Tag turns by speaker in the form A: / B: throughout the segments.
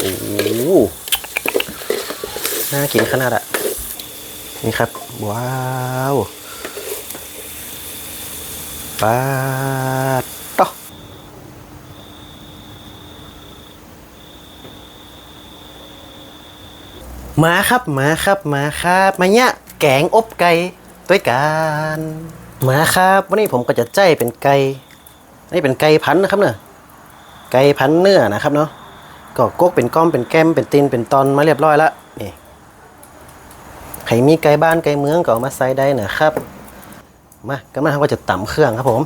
A: โอ้น่ากินขนาดอะนี่ครับ ว้าวปาดต่อมาครับมาครับมาครับมาเนี่ยแกงอบไก่ด้วยกันมาครับวันนี้ผมก็จะใจเป็นไก่นี่เป็นไก่พันธุ์นะครับเนอะไก่พันธุ์เนื้อนะครับเนาะ ก็กกเป็นก้อมเป็นแก้มเป็นตีนเป็นตอนมาเรียบร้อยแล้วนี่ใครมีไก่บ้านไก่เมืองก็เอามาใส่ได้นะครับมากำลังว่าจะตำเครื่องครับผม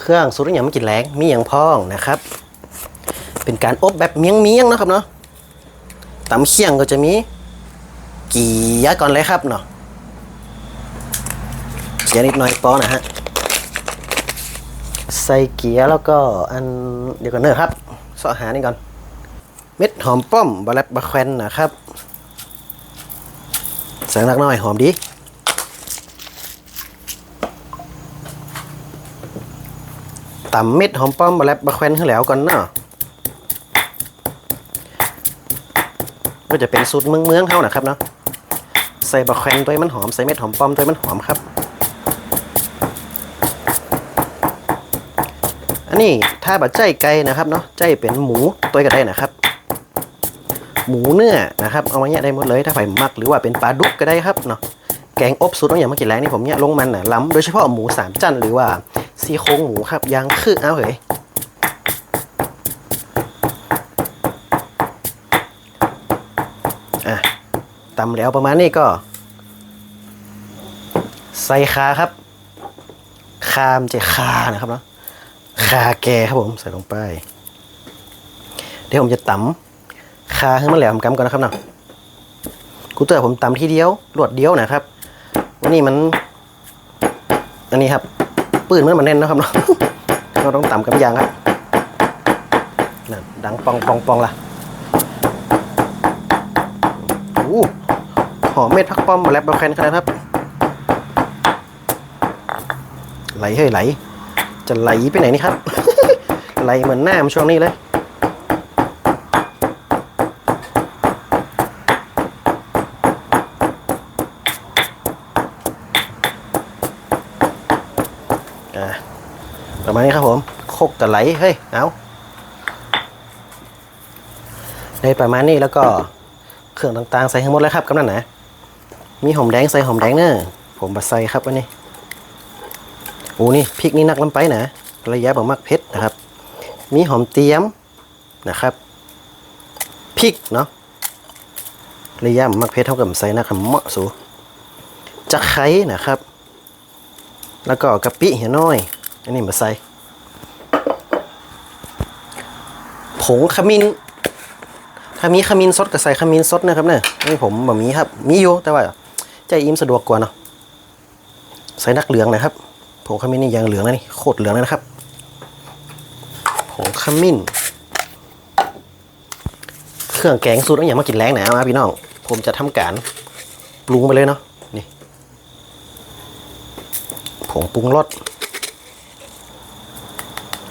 A: เครื่องสูตรอย่างไม่กินแรงมีอย่างพองนะครับ เป็นการอบแบบเมียงเมียงนะครับเนาะตำเคียงก็จะมี กี่ยะก่อนเลยครับเนาะเกียร์นิดหน่อยปอนะฮะใส่เกียร์แล้วก็อันเดี๋ยวก่อนเนอะครับสาะหานี่ก่อน เม็ดหอมป้อมบะแลบบะแควนนะครับใส่นักหน่อยหอมดีตำเม็ดหอมป้อมบะแลบบะแควนขึ้นแล้วก่อนเนาะก็จะเป็นสูตรเมืองเมืองเท่านะครับเนาะใส่บะแควนตัวให้มันหอมใส่เม็ดหอมป้อมตัวให้มันหอมครับอันนี้ถ้าบะใจไก่นะครับเนาะใจเป็นหมูตัวก็ได้นะครับ หมูเนื้อนะครับเอามาเนี่ยได้หมดเลยถ้าใครมักหรือว่าเป็นปลาดุกก็ได้ครับเนาะแกงอบสูตรต้องอย่างเมื่อกี้แรงนี่ผมเนี่ยลงมันน่ะล้ำโดยเฉพาะหมูสามจันหรือว่าซี่โครงหมูครับยางคือเอาเหยอะตำแล้วประมาณนี้ก็ ใส่คาครับ คามนจะคานะครับเนาะคาแกครับผมใส่ลงไป เดี๋ยวผมจะตำ คาให้มันแหลมกำก่อนนะครับเนาะกูเตอร์ผมตำทีเดียวรวดเดียวนะครับวันนี้มัน อันนี้ครับ ปืนมันมันแน่นนะครับเนาะเราต้องต่ำกับยางครับนั่นดังปองปองปองละโอ้หอมเม็ดพักป้อมมาแล้วบาแคนขนาดครับ ไหลเฮ้ยไหล จะไหลไปไหนนี่ครับ ไหลเหมือนหน้ามนช่วงนี้เลย อะประมาณนี้ครับผมโคกแต่ไหลเฮ้ยเอาได้ประมาณนี้แล้วก็เครื่องต่างๆใส่ให้งหมดแล้วครับกำนันนะมีหอมแดงใส่หอมแดงเนอะผมบัใส่ครับวันนี้โอ้นี่พริกนี่นักล้ำไปนะระยะผมมักเผ็ดนะครับ มีหอมเตียมนะครับพริกเนาะระยะผมมักเผ็ดเท่ากับใส่นะครับเหมาะสูจะไคร้นะครับ แล้วก็กะปิเหี่ยน้อย อันนี้มาใส่ ผงขมิ้น ถ้ามีขมิ้นสดก็ใส่ขมิ้นสดนะครับเนี่ยนี่ผมบะมีครับ มีอยู่แต่ว่าใจอิ่มสะดวกกว่าเนาะ ใส่นักเหลืองนะครับ ผงขมิ้นนี่ยังเหลืองนะนี่ โคตรเหลืองเลยนะครับ ผงขมิ้น เครื่องแกงสูตรต้องอย่างมากินแรงหนามาพี่น้อง ผมจะทำการปรุงไปเลยเนาะ ผงปรุงรส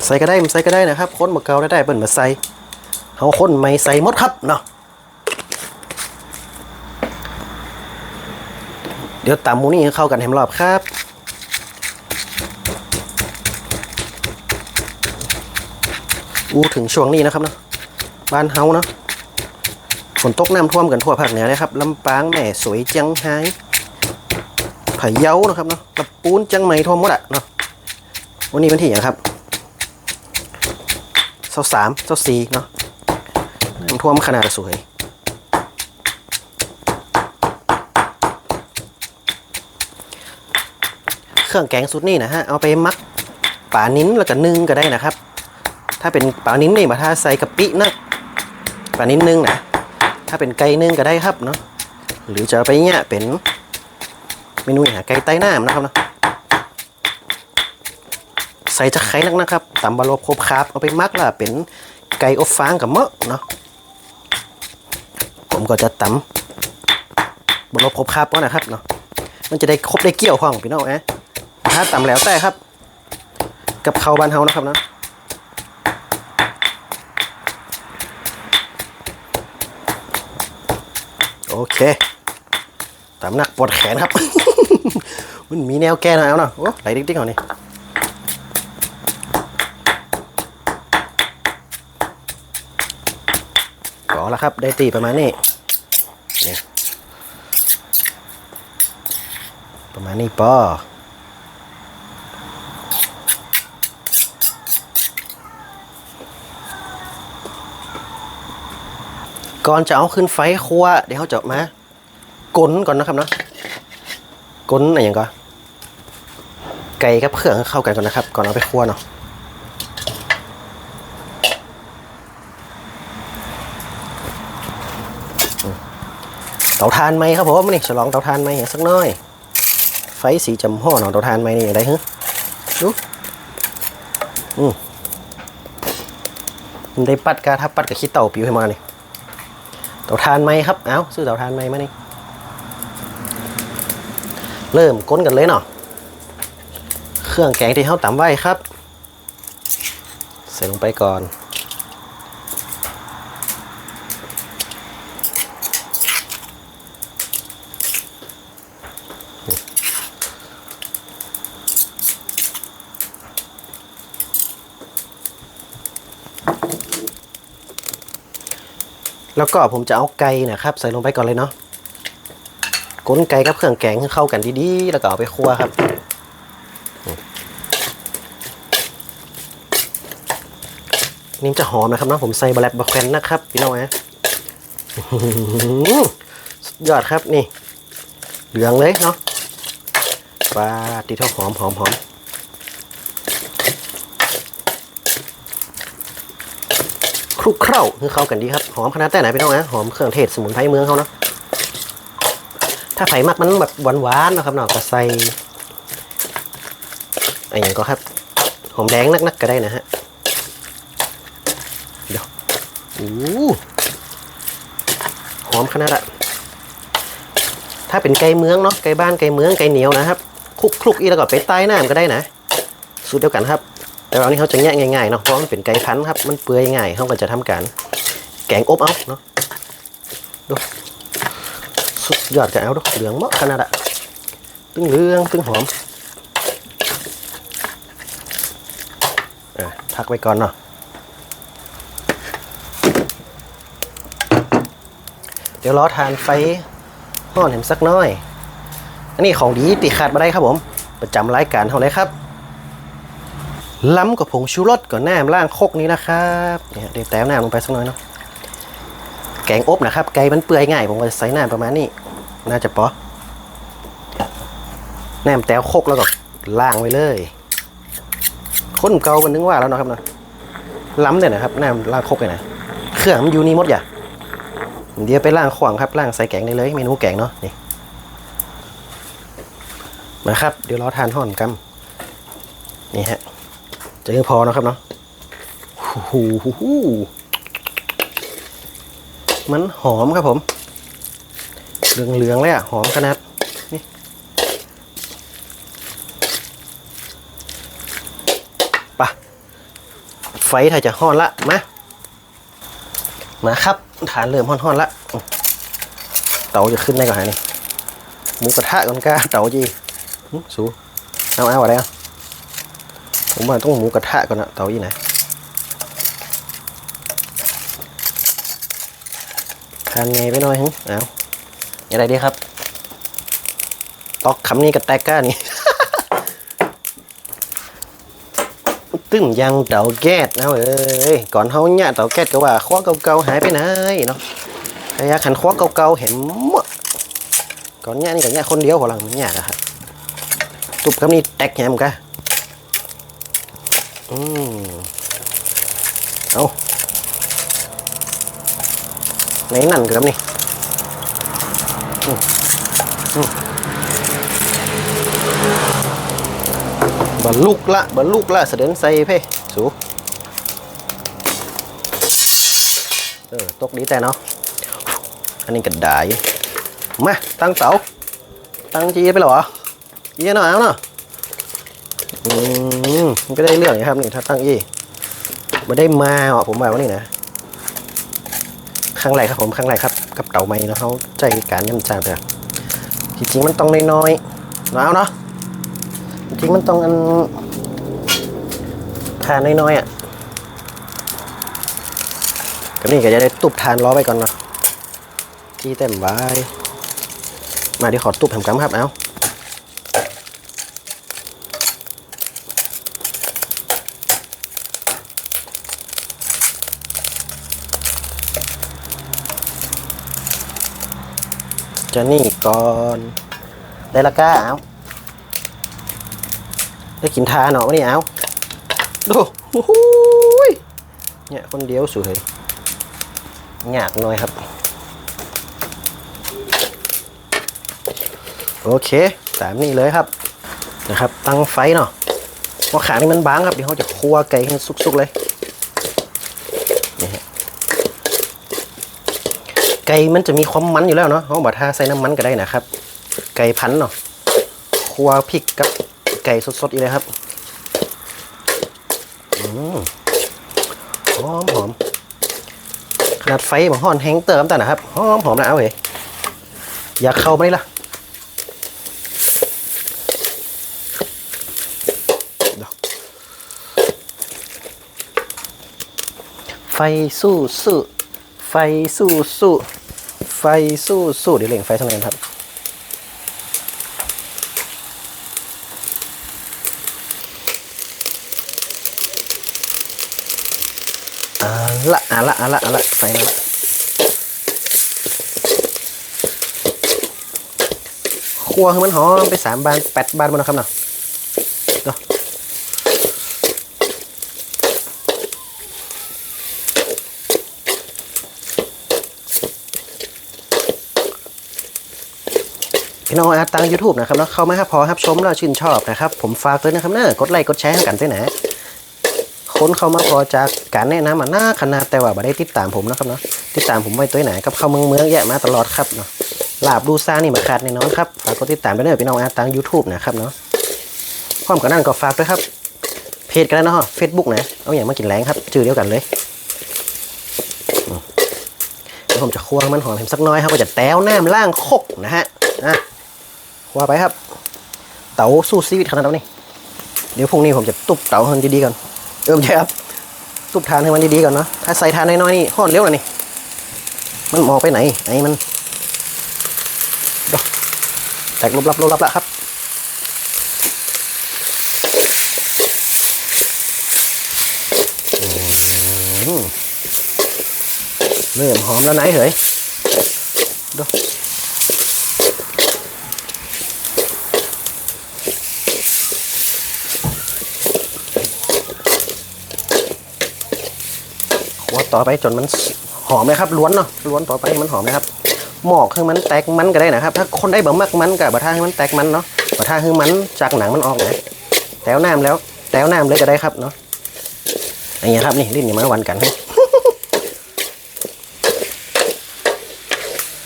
A: ใส่ก็ได้มันใส่ก็ได้นะครับค้นมาเกาได้ได้เปิ้นมาใส่เอาค้นไม่ใส่หมดครับเนาะเดี๋ยวตำหมูนี่เข้ากันให้รอบครับอู้ถึงช่วงนี้นะครับเนาะบ้านเฮาเนาะฝนตกน้ำท่วมกันทั่วภาคเหนือนะครับลำปางแม่สวยเจียงไฮ้ พะเยานะครับเนาะลำปูนจียงใหมท่วมหมดอะเนาะวันนี้วันที่อย่างครับเสาสามเสาสี่เนาะน้ำท่วมขนาดสวยเครื่องแกงสูตรนี่นะฮะเอาไปมักป่านิ้นแล้วก็นึ่งก็ได้นะครับ ถ้าเป็นปลานิ้นนี่มาถ้าใส่กะปินะปลานิ้นนึ่งนะถ้าเป็นไก่นึ่งก็ได้ครับเนาะหรือจะไปเนี่ยเป็น เมนูหาไก่ใต้น้ำนะครับเนาะใส่จะไข่นักนะครับตำบะโลครบคาบเอาไปมักล่ะเป็นไก่อบฟางกับเมะเนาะผมก็จะตำบะโลครบคาบก่อนนะครับเนาะมันจะได้ครบได้เกี่ยวข้องพี่น้องนะถ้าตำแล้วแต่ครับ กับข้าวบ้านเฮานะครับเนาะเคามหนักปวดแขนครับ มันมีแนวแก้หนะเอาเนาะโอ้ไหลดิ๊กๆเอานี่ก็แล้วครับ ได้ตีประมาณนี้เนี่ยประมาณนี้ปอก่อนจะเอาขึ้นไฟครัวเดี๋ยวเขาจะมา กลนก่อนนะครับเนาะกลนอะไรอย่างก่อนไก่กับเครื่องเข้ากันก่อนนะครับ ก่อนเอาไปคั่วเนาะเตาถ่านไหมครับผมนี่ฉลองเตาถ่านไหมสักน้อย ไฟสีจำห่อเนาะเตาถ่านไหมนี่อย่างไรฮะดูอืมมันได้ปัดกาทับปัดกับขี้เต่าปิวให้มานี่เตาถ่านไหมครับ เอ้าซื้อเตาถ่านไหมมานี่ เริ่มก้นกันเลยเนาะเครื่องแกงที่เขาตำไว้ครับ ใส่ลงไปก่อน แล้วก็ผมจะเอาไก่นะครับ ใส่ลงไปก่อนเลยเนาะ ก้นไก่กับเครื่องแกงให้เข้ากันดีๆ แล้วก็เอาไปคั่วครับนี่จะหอมนะครับนะผมใส่บะแลดบะแควนนะครับพี่น้องนะสุดยอดครับนี่ เหลืองเลยเนาะปลาตีเท่าหอมหอมหอมคลุกเคล้าคือเข้ากันดีครับ หอมขนาดแต่ไหนพี่น้องนะหอมเครื่องเทศสมุนไพรเมืองเขาเนาะ ถ้าไผ่มักมันแบบหวานๆนะครับเนาะก็ใส่อะไรอย่างก็ครับ หอมแดงนักๆก็ได้นะฮะ เดี๋ยวอู้หอมขนาดอะถ้าเป็นไก่เมืองเนาะไก่บ้านไก่เมืองไก่เหนียวนะครับคลุกคลุกอีแล้วก็ไปใต้น้ำก็ได้นะ สูตรเดียวกันครับ แต่เรานี่เขาจะแงะง่ายๆเนาะเพราะมันเป็นไก่พันธุ์ครับ มันเปื่อยง่ายเขาก็จะทำการ แกงอบเอาเนาะดู สุดยอดกันเอาดูเหลืองมากขนาดอะตึงเหลืองตึงหอมอะพักไว้ก่อนเนาะเดี๋ยวรอทานไฟห่อนเห็นสักน้อย อันนี้ของดีติขาดมาได้ครับผม ประจำรายการเท่าไรครับ ล้ำกับผงชูรสก่อนหนมล่างโคกนี้นะครับเนี่ยเดี๋ยวแต้มแน้ำลงไปสักหน่อยเนาะ แกงอบนะครับ ไก่มันเปื่อยง่าย ผมก็จะใส่น้ำประมาณนี้ น่าจะปอแหนมแต้วโคกแล้วก็ล่างไว้เลย คนเกามันนึกว่าแล้วนะครับเนาะล้ำเลยนะครับแหน้ำล่างโคกเลยนะ เครื่องมันอยู่นี่หมดอย่าเดี๋ยวไปล่างขวางครับล่างใส่แกงได้เลย เมนูแกงเนาะนี่มาครับ เดี๋ยวเราทานห่อนกันนี่ฮะจะยังพอนะครับเนาะหูหู มันหอมครับผม เหลืองๆเลยอะ หอมขนาดนี่ปะไฟถ้าจะห้อนละมามาครับฐานเริ่มห้อนๆละเตาจะขึ้นได้ก่อนฮะนี่หมูกระทะก่อนก้าเตาจีสูเอาเอาอะไรอะผมว่าต้องหมูกระทะก่อนนะเตายี่ไหน ทานไงไปหน่อยหึเอาอย่างไรดีครับ ตอกคำนี้กับแตกก้านี่ตึ้งยังเต่าแก๊สเอาเอ้ยก่อนเฮาเนี่ยเต่าแก๊สก็ว่าคว้าเก่าๆหายไปไหนเนาะไอ้ยาขันคว้าเก่าๆเห็นหมดก่อนเนี่ยนี่กับเนี่ยคนเดียวของเราเนี่ยนะครับตุบคำนี้แตกแหมกะอืมเอา ไหนนั่นครับนี่บรรลุกละบรรลุกละเสด็จใส่เพ่สูเออตกดีแต่เนาะอันนี้กระดาษมาตั้งเตาตั้งจีไปหรอจีหน่อยเอาเนาะอืมมันก็ได้เรื่องนะครับนี่ถ้าตั้งยี่ไม่ได้มาอะผมแบอกว่านี่นะ รั้งแรกครับผมครั้งแรกครับกับเต่าไม้นะเขาใจการย่ำจางเถอะจริงๆมันต้องน้อยๆเอาเนาะจริงๆมันต้องอันทานน้อยๆอะก็นี่ก็จะได้ตุบทานล้อไปก่อนเนาะที่เต็มไว้มาเดี๋ยวขอตุบแผมกำครับเอา จะนี่ก่อนได้ละก้าเอาได้กินทาเนาะวะนี่เอาดูโอ้โหยเนี่ยคนเดียวสวยยากหน่อยครับ โอเคตามนี้เลยครับนะครับ ตั้งไฟเนาะเพราขานี่มันบางครับเดี๋ยวเขาจะคั่วไก่ให้สุกๆเลยนี่ฮะ ไก่มันจะมีความมันอยู่แล้วเนาะเขาบอกถ้าใส่น้ำมันก็ได้นะครับ ไก่พันเนาะคั่วพริกกับไก่สดๆอีกเลยครับอืมหอมหอมขนาดไฟมันห่อนแห้งเติมแต่นะครับหอมหอมนะเอาเว้ยอยากเข้าไหมล่ะไฟสู้สู้ ฟสู้สู้ไฟสู้สู้เดี๋ยวเล่งไฟทางไหน่อยครับอ่าละอ่าละอ่าละอ่าละไฟนั่นละครัวคือมันหอมไปสามบานแปดบานบนนะครับเนาะเนาะ พี่น้องอาตังยูทูบนะครับแล้วเข้ามาครับพอครับชมแล้วชื่นชอบนะครับ ผมฝากด้วยนะครับเนอะกดไลค์กดแชร์ให้กันด้วยนะคนเข้ามาพอจากการแนะนำมาหน้าขนาดแต่ว่าไม่ได้ติดตามผมนะครับเนาะติดตามผมไว้ตัวไหนกับเข้าเมืองเมืองแยะมาตลอดครับเนาะลาบดูซ่านี่มาขาดแน่นอนครับฝากกดติดตามไปด้วยพี่น้องอาตังยูทูบนะครับเนาะพร้อมกับนั่นก็ฝากด้วยครับเพจกันแล้วเนาะเฟซบุ๊กนะเอาอย่างมากินแรงครับชื่อเดียวกันเลยผมจะควให้มันหอมเห็นสักน้อยครับก็จะแต้วน้ำล่างคกนะฮะอะ ว่าไปครับ เต๋าสู้ชีวิตขนาดนี้เดี๋ยวพรุ่งนี้ผมจะตุบเต๋าให้มันดีๆก่อนเออไม่ใช่ครับ ตุบทานให้มันดีๆก่อนเนาะถ้าใส่ทานน้อยๆนี่ห่อนเร็วเลยนี่มันมองไปไหนไอ้มันดอกแตกลบลับลบลับละครับเริ่มหอมแล้วไหนเหยดู ต่อไปจนมันหอมเลยครับล้วนเนาะล้วนต่อไปมันหอมนะครับ หมอกคือมันแตกมันก็ได้นะครับ ถ้าคนได้บ่มากมันกับบะท่าให้มันแตกมันเนาะบะท่าคือมันจากหนังมันออกนะแต้วน้ำแล้วแต้วน้ำเลยก็ได้ครับเนาะอย่างเงี้ยครับนี่ลิ้นอย่ามาวันกันให้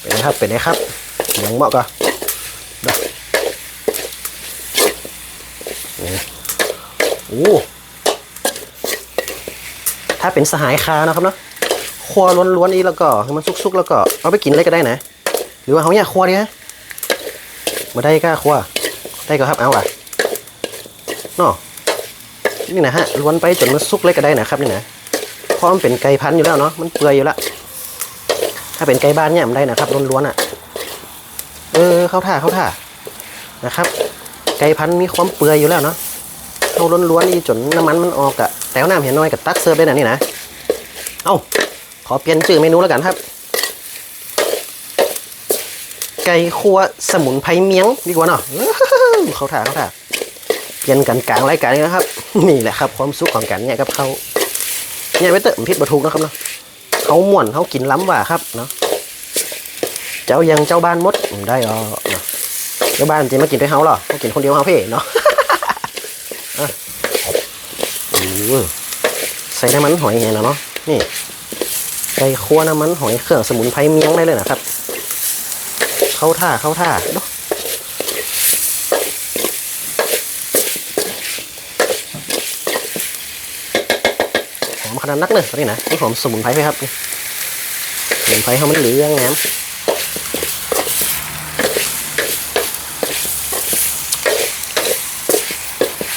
A: เป็นครับเป็นไงครับยังเหมาะก็นี่โอ้าเป็นสหายคานะครับเนาะครัวล้วนๆนี้แล้วก็ให้มันสุกๆแล้วก็เอาไปกินเลยก็ได้นะ หรือว่าเขาอยากครัวดีฮะมาได้ก็ครัวได้ก็ครับเอาอะเนาะนี่นะฮะล้วนไปจนมันสุกเลยก็ได้นะครับนี่นะเพราะมันเป็นไก่พันธุ์อยู่แล้วเนาะมันเปื่อยอยู่แล้วถ้าเป็นไก่บ้านเนี่ยมันได้นะครับล้วนๆอะเออเข้าท่าเข้าท่านะครับ ไก่พันธุ์มีความเปื่อยอยู่แล้วเนาะ เอาล้วนๆนี่จนน้ำมันมันออกอะแต่วน้ำเห็นน้อยกับตักเสิร์ฟได้นะนี่นะ เอาขอเปลี่ยนชื่อเมนูแล้วกันครับ ไก่ครัวสมุนไพรเมียงดีกว่าเนาะเขาถ่าเขาถ่าเปลี่ยนกันกลางรายการนี้นะครับ นี่แหละครับความสุขของกันเนี่ยกับเขาเนี่ยไม่เติมพิษบรทุกนะครับเนาะเขาม่วนเขากินล้ำว่าครับเนาะเจ้ายังเจ้าบ้านมดได้อ๋อเนาะเจ้าบ้านจริงมากินด้วยเฮาหรอมากินคนเดียวเฮาเพ่เนาะ โอ้โห ใส่น้ำมันหอยไงนะเนาะนี่ใส่คั่วน้ำมันหอยเครื่องสมุนไพรเมียงได้เลยนะครับ เข้าท่าเข้าท่าเนาะหอมขนาดนักเลยนนี้นะนี่หอมสมุนไพรไหมครับนี่เห็นไฟเขามันเหลืองงาม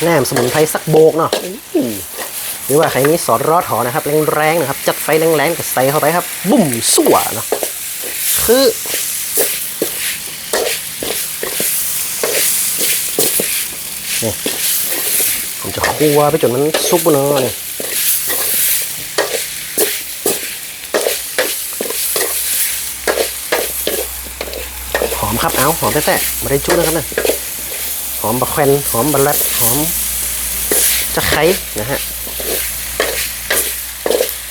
A: แหนมสมุนไพรสักโบกเนาะ หรือว่าใครนี้สอนรอดหอนะครับแรงๆนะครับ จัดไฟแรงๆกับใส่เข้าไปครับ บุ่มสั่วนะคือนี่ผมจะคั่วไปจนมันสุกเนาะนี่หอมครับเอาหอมแท้ๆไม่ได้จุ๊นะครับเนี่ยหอมบะแควนหอมบะลัดหอม จะไคร้นะฮะ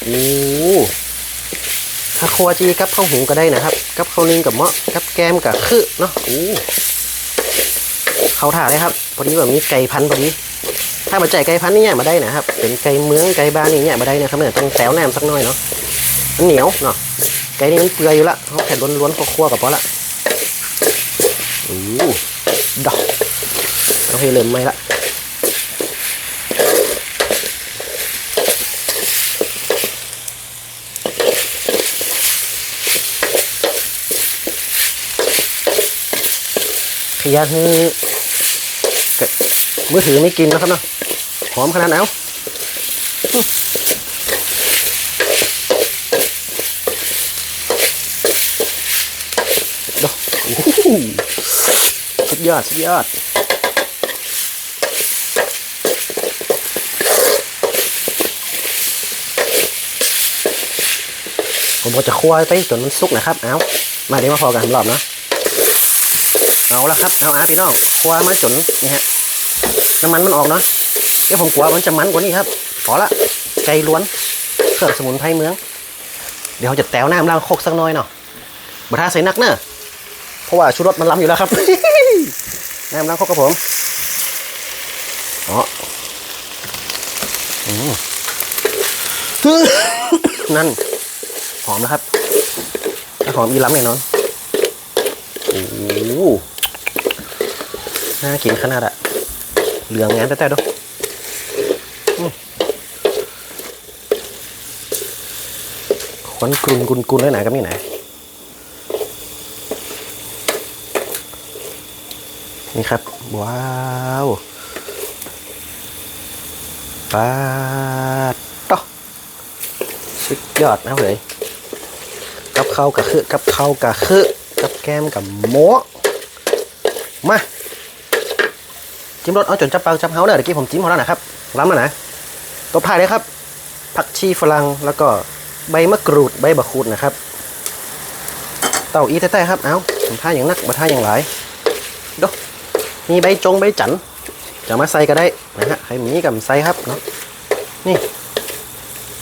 A: โอ้ถ้าครัวจีกับข้าวหุงก็ได้นะครับ กับข้าวนึ่งกับเมาะกับแกมกับคือเนาะโอ้เขาถ่าเลยครับพอดีแบบมีไก่พันพอดีถ้ามาใจไก่พันธ์นี่เนี่ยมาได้นะครับ เป็นไก่เมืองไก่บ้านนี่เนี่ยมาได้นะครับเนี่ยต้องแซวแหนมสักหน่อยเนาะมันเหนียวเนาะไก่นี่มันเปื่อยอยู่ละเขาแค่ล้วนๆคั่วๆกับพอละโอ้ดอกเอาให้เริ่มไหมละ ขยันให้มือถือไม่กินนะครับเนาะหอมขนาดไหนเอาอื้อดอกโอ้โหสุดยอด สุดยอดผมก็จะคั่วไปจนมันสุกนะครับ เอามาเดี๋ยวมาพอกันรอบเนาะ เอาละครับเอาอะพี่น้องคั่วมาจนนี่ฮะน้ำมันมันออกเนาะเดี๋ยวผมกลัวมันจะมันกว่านี้ครับพอละไก่ล้วนเครื่องสมุนไพรเมือง เดี๋ยวเราจะแตวน้ำล้างโคกสักน้อยเนาะบัท่าใส่นักเนอะเพราะว่าชูรสมันล้ำอยู่แล้วครับน้ำล้างคกกับผมอ๋อมนั่น หอมแล้วครับหอมอีล้ำแน่นอนโอ้ น่ากินขนาดอะเหลืองงานแต่แต่ดูควันกรุนกุนกุนเลยไหนกับนี่ไหนนี่ครับ ว้าวปาดต่อสุดยอดนะเลยกับข้าวกับคือกับข้าวกับคือกับแก้มกับหม้มา จิ้มรสเอาจนจับเปล่าจับเฮาเนอะเดี๋ยวกี้ผมจิ้มพอแล้วนะครับล้ำแล้วนะตัวพายเลยครับผักชีฝรั่งแล้วก็ใบมะกรูดใบมะขูดนะครับ เต้าอีแต้ๆครับเอาผมท่าอย่างนักมาท่าอย่างหลายดูมีใบจงใบจันจะมาใส่ก็ได้นะฮะใครมีกับใส่ครับเนาะนี่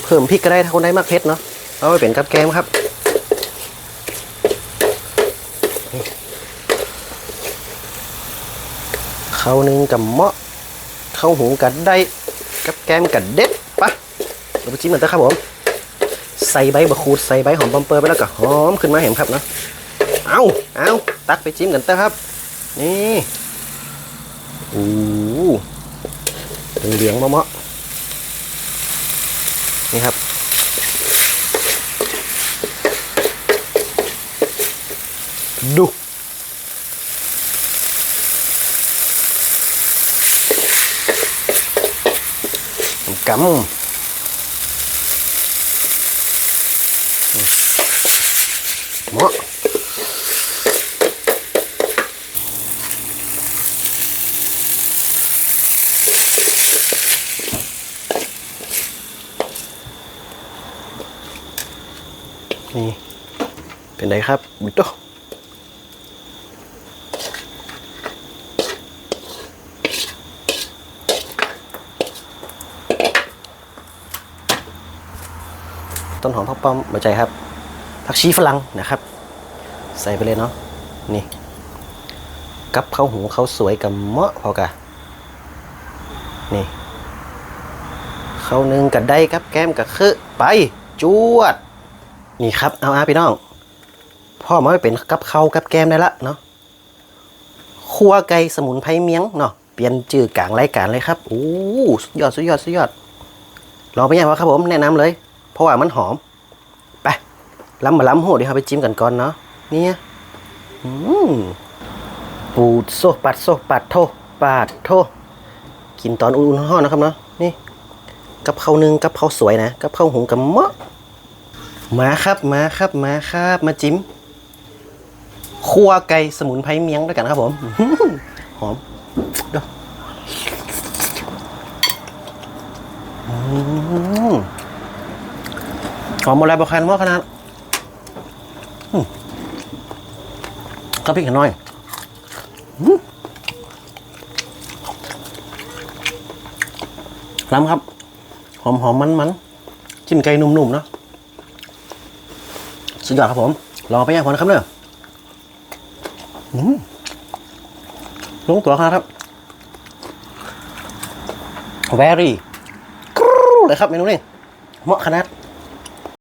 A: เพิ่มพริกก็ได้ถ้าคนได้มากเผ็ดเนาะเอาไปเป็นกับแกมครับ ข้าวหนึ่งกับเมาะข้าวหุงกับได้กับแกมกับเด็ดปะเราไปจิ้มกันเถอะครับผมใส่ใบมะขูดใส่ใบหอมปอมเปอร์ไปแล้วก็หอมขึ้นมาเห็นครับเนาะเอาเอาตักไปจิ้มกันเถอะครับ นี่โอ้เหลืองๆมะมะนี่ครับดู กำหมาะนี่เป็นไรครับบุตโต้นหอมพักป้อมมาใจครับผักชีฝรั่งนะครับ ใส่ไปเลยเนาะนี่กับข้าวหูข้าวสวยกับเมาะพอกะนี่ข้าวหนึ่งกับได้ครับแก้มกับคือไปจวด นี่ครับเอาอาพี่น้อง พ่อมาไม่เป็นกับข้าวกับแก้มได้ละเนาะครัวไก่สมุนไพรเมียงเนาะเปลี่ยนจื่อกลางรายการเลยครับโอ้สุดยอดสุดยอดสุดยอดลองไปยังวะครับผมแนะนำเลย ราะว่ามันหอม ไปล้ำมาล้ำโหเดี๋ยวเราไปจิ้มกันก่อนเนาะเนี่ยอืมปูดโซปัดโซปัดโทปาดโทกินตอนอุ่นๆห้อนะครับเนาะนี่กับข้าวนึ่งกับข้าวสวยนะกับข้าวหุงกับเมาะมาครับมาครับมาครับมาจิ้มครัวไก่สมุนไพรเมียงด้วยกันครับผมอื้อหือมเดู หอมหมดแล้วบะคันหม้อขนาดก็พริกหน่อยล้ำครับ หอมหอมมันมันๆจิ้มไก่นุ่มๆเนาะสุดยอดครับผม ลองไปย่างก่อนนะครับเนอะลงตัวครับ very กรูเลยครับเมนูนี้เหมาะขนาด